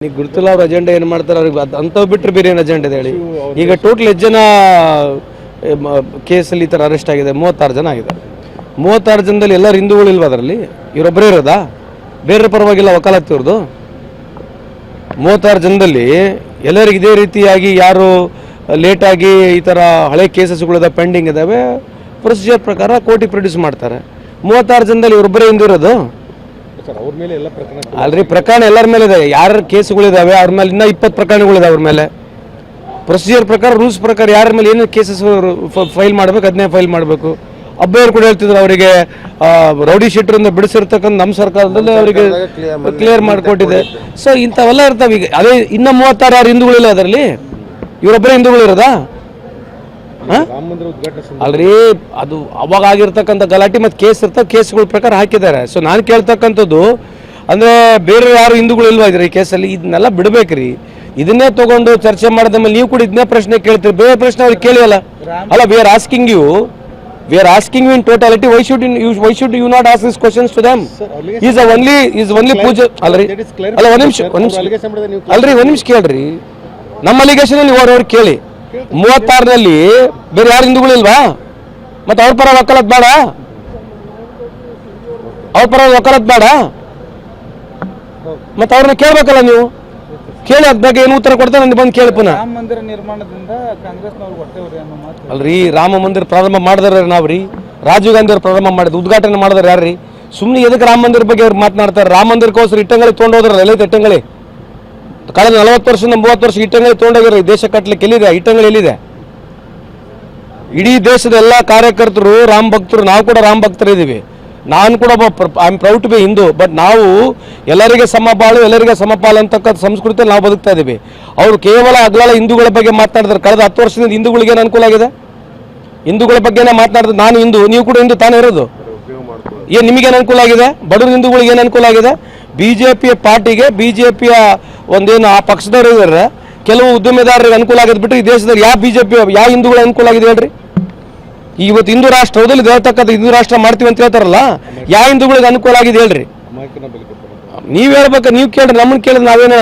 ಈಗ ಗುರುತಿಲ್ಲ ಅವ್ರ ಅಜೆಂಡಾ ಏನು ಮಾಡ್ತಾರೆ ಅವ್ರಿಗೆ ಅದು ಅಂಥವು ಬಿಟ್ಟರೆ ಬೇರೆ ಏನು ಅಜೆಂಡಾ ಇದೆ ಹೇಳಿ? ಈಗ ಟೋಟಲ್ ಎಷ್ಟು ಜನ ಕೇಸಲ್ಲಿ ಈ ಥರ ಅರೆಸ್ಟ್ ಆಗಿದೆ? ಮೂವತ್ತಾರು ಜನ ಆಗಿದೆ ಮೂವತ್ತಾರು ಜನದಲ್ಲಿ ಎಲ್ಲರೂ ಹಿಂದೂಗಳು ಇಲ್ವಾ ಅದರಲ್ಲಿ? ಇವರೊಬ್ಬರೇ ಇರೋದಾ? ಬೇರೆ ಪರವಾಗಿಲ್ಲ ವಕಾಲತ್ತು ಇವ್ರದ್ದು ಮೂವತ್ತಾರು ಜನದಲ್ಲಿ ಎಲ್ಲರಿಗೆ ಇದೇ ರೀತಿಯಾಗಿ ಯಾರು ಲೇಟಾಗಿ ಈ ಥರ ಹಳೆ ಕೇಸಸ್ಗಳಿದೆ ಪೆಂಡಿಂಗ್ ಇದ್ದಾವೆ ಪ್ರೊಸೀಜರ್ ಪ್ರಕಾರ ಕೋರ್ಟಿಗೆ ಪ್ರೊಡ್ಯೂಸ್ ಮಾಡ್ತಾರೆ. ಮೂವತ್ತಾರು ಜನದಲ್ಲಿ ಇವರೊಬ್ಬರೇ ಹಿಂದೂ ಅಲ್ರಿ ಪ್ರಕರಣ ಎಲ್ಲರ ಮೇಲೆ ಇದೆ. ಯಾರ ಕೇಸ್ಗಳಿದಾವೆ ಅವ್ರ ಮೇಲೆ ಇನ್ನೂ ಇಪ್ಪತ್ತು ಪ್ರಕರಣಗಳಿದಾವೆ ಅವ್ರ ಮೇಲೆ. ಪ್ರೊಸೀಜರ್ ಪ್ರಕಾರ ರೂಲ್ಸ್ ಪ್ರಕಾರ ಯಾರ ಮೇಲೆ ಏನು ಕೇಸಸ್ ಫೈಲ್ ಮಾಡ್ಬೇಕು ಅದನ್ನೇ ಫೈಲ್ ಮಾಡಬೇಕು. ಅಬ್ಬಯ್ಯರು ಕೂಡ ಹೇಳ್ತಿದ್ರು ಅವರಿಗೆ ರೌಡಿ ಶೀಟ್ರಿಂದ ಬಿಡಿಸಿರ್ತಕ್ಕಂಥ ನಮ್ಮ ಸರ್ಕಾರದಲ್ಲಿ ಅವರಿಗೆ ಕ್ಲಿಯರ್ ಮಾಡಿಕೊಟ್ಟಿದೆ ಸೊ ಇಂಥವೆಲ್ಲ ಇರ್ತಾವೆ ಈಗ. ಅದೇ ಇನ್ನೂ ಮೂವತ್ತಾರು ಯಾರು ಹಿಂದೂಗಳಿಲ್ಲ ಅದರಲ್ಲಿ? ಇವರೊಬ್ಬರೇ ಹಿಂದೂಗಳು ಇರೋದಾ ಹಾಂ ರಾಮ ಮಂದಿರ ಉದ್ಘಾಟನೆ ಸಂದರ್ಭ ಅಲ್ರಿ ಅದು ಅವಾಗ ಆಗಿರ್ತಕ್ಕಂಥ ಗಲಾಟೆ ಮತ್ತು ಕೇಸ್ ಇರ್ತಾವೆ ಕೇಸ್ಗಳ ಪ್ರಕಾರ ಹಾಕಿದ್ದಾರೆ. ಸೊ ನಾನು ಕೇಳ್ತಕ್ಕಂಥದ್ದು ಅಂದರೆ ಬೇರೆ ಯಾರು ಹಿಂದೂಗಳು ಇಲ್ವಾ ಇದ್ರಿ ಈ ಕೇಸಲ್ಲಿ? ಇದನ್ನೆಲ್ಲ ಬಿಡ್ಬೇಕ್ರಿ. ಇದನ್ನೇ ತಗೊಂಡು ಚರ್ಚೆ ಮಾಡಿದ ಮೇಲೆ ನೀವು ಕೂಡ ಇದನ್ನೇ ಪ್ರಶ್ನೆ ಕೇಳ್ತೀರಿ. ಬೇರೆ ಪ್ರಶ್ನೆ ಅವ್ರಿಗೆ ಕೇಳಿಯಲ್ಲ. ಅಲ್ಲ we are asking you we are asking you in totality why should you why should you not ask this questions to them is a only is only puja ಅಲ್ರಿ? ಅಲ್ಲ ಒಂದು ನಿಮಿಷ. ಒಂದು ನಿಮಿಷ. ಅಲ್ರಿ ಒಂದು ನಿಮಿಷ ಕೇಳ್ರಿ. ನಮ್ಮ ಅಲಿಗೇಷನಲ್ಲಿ ಅವ್ರವ್ರು ಕೇಳಿ. ಮೂವತ್ತಾರರಲ್ಲಿ ಬೇರೆ ಯಾರು ಹಿಂದೂಗಳಿಲ್ವಾ? ಮತ್ತೆ ಅವ್ರ ಪರ ವಕಾಲತ್ ಬೇಡ? ಅವ್ರ ಪರ ವಕಾಲತ್ ಬೇಡ? ಮತ್ತೆ ಅವ್ರನ್ನ ಕೇಳ್ಬೇಕಲ್ಲ ನೀವು? ಕೇಳಿ ಅದ್ ಬಗ್ಗೆ ಏನು ಉತ್ತರ ಕೊಡ್ತಾರೆ ನನಗೆ ಬಂದು ಕೇಳಿ ಪುನಃ. ರಾಮ ಮಂದಿರ ನಿರ್ಮಾಣದಿಂದ ಕಾಂಗ್ರೆಸ್ನವ್ರು ಹೊಟ್ಟೆವ್ರಿ ಅನ್ನೋ ಮಾತು. ಅಲ್ರಿ ರಾಮ ಮಂದಿರ ಪ್ರಾರಂಭ ಮಾಡಿದ್ರೆ ನಾವ್ರಿ. ರಾಜೀವ್ ಗಾಂಧಿ ಅವ್ರು ಪ್ರಾರಂಭ ಮಾಡಿದ್ರು ಉದ್ಘಾಟನೆ ಮಾಡಿದ್ರೆ ಯಾರ್ರಿ? ಸುಮ್ಮನೆ ಎದಕ್ಕೆ ರಾಮ ಮಂದಿರ ಬಗ್ಗೆ ಅವ್ರು ಮಾತನಾಡ್ತಾರೆ? ರಾಮ ಮಂದಿರಕ್ಕೋಸ್ಕರ ಇಟ್ಟಂಗಳಿ ತೊಗೊಂಡೋದ್ರಲ್ಲ ಎಲ್ಲ ಇಟ್ಟಂಗಳಿ? ಕಳೆದ ನಲವತ್ತು ವರ್ಷದಿಂದ ಮೂವತ್ತು ವರ್ಷ ಇಟ್ಟಂಗಳಿ ತೊಗೊಂಡೋಗಿರೋ ದೇಶ ಕಟ್ಟಲಿಕ್ಕೆ ಎಲ್ಲಿದೆ? ಇಟ್ಟಂಗಳಿ ಎಲ್ಲಿದೆ? ಇಡೀ ದೇಶದ ಎಲ್ಲ ಕಾರ್ಯಕರ್ತರು, ರಾಮ್ ಭಕ್ತರು, ನಾವು ಕೂಡ ರಾಮ್ ಭಕ್ತರಿದ್ದೀವಿ. ನಾನು ಕೂಡ I am proud to be Hindu but ನಾವು ಎಲ್ಲರಿಗೆ ಸಮಬಾಳು, ಎಲ್ಲರಿಗೆ ಸಮಪಾಲು ಅಂತಕ್ಕಂಥ ಸಂಸ್ಕೃತಿಯಲ್ಲಿ ನಾವು ಬದುಕ್ತಾ ಇದ್ದೀವಿ. ಅವರು ಕೇವಲ ಅಗಲ ಹಿಂದೂಗಳ ಬಗ್ಗೆ ಮಾತನಾಡಿದ್ರು. ಕಳೆದ ಹತ್ತು ವರ್ಷದಿಂದ ಹಿಂದೂಗಳಿಗೆ ಏನು ಅನುಕೂಲ ಆಗಿದೆ? ಹಿಂದೂಗಳ ಬಗ್ಗೆನೇ ಮಾತನಾಡಿದ್ರೆ. ನಾನು ಹಿಂದೂ, ನೀವು ಕೂಡ ಹಿಂದೂ, ತಾನೇ ಇರೋದು? ಏನು ನಿಮಗೇನು ಅನುಕೂಲ ಆಗಿದೆ? ಬಡವ್ರ ಹಿಂದೂಗಳಿಗೆ ಏನು ಅನುಕೂಲ ಆಗಿದೆ? ಬಿ ಜೆ ಪಿಯ ಪಾರ್ಟಿಗೆ ಬಿ ಜೆ ಪಿಯ ಒಂದೇನು ಆ ಪಕ್ಷದವರು ಇದ್ದಾರೆ ಕೆಲವು ಉದ್ಯಮೆದಾರರಿಗೆ ಅನುಕೂಲ ಆಗಿದೆ ಬಿಟ್ಟರೆ ಈ ದೇಶದಲ್ಲಿ ಯಾವ ಬಿ ಜೆ ಪಿ ಯಾವ ಹಿಂದೂಗಳ ಅನುಕೂಲ ಆಗಿದೆ ಹೇಳ್ರಿ? ಇವತ್ತು ಹಿಂದೂ ರಾಷ್ಟ್ರ ಹೌದಲ್ಲಿ ಹೇಳ್ತಕ್ಕಂಥ ಹಿಂದೂ ರಾಷ್ಟ್ರ ಮಾಡ್ತೀವಿ ಅಂತ ಹೇಳ್ತಾರಲ್ಲ ಯಾವ ಹಿಂದೂಗಳಿಗೆ ಅನುಕೂಲ ಆಗಿದೆ ಹೇಳ್ರಿ? ನೀವ್ ಹೇಳ್ಬೇಕು ನೀವು ಕೇಳ್ರಿ ನಮ್ಮನ್ನ ಕೇಳಿದ್ರೆ ನಾವೇನ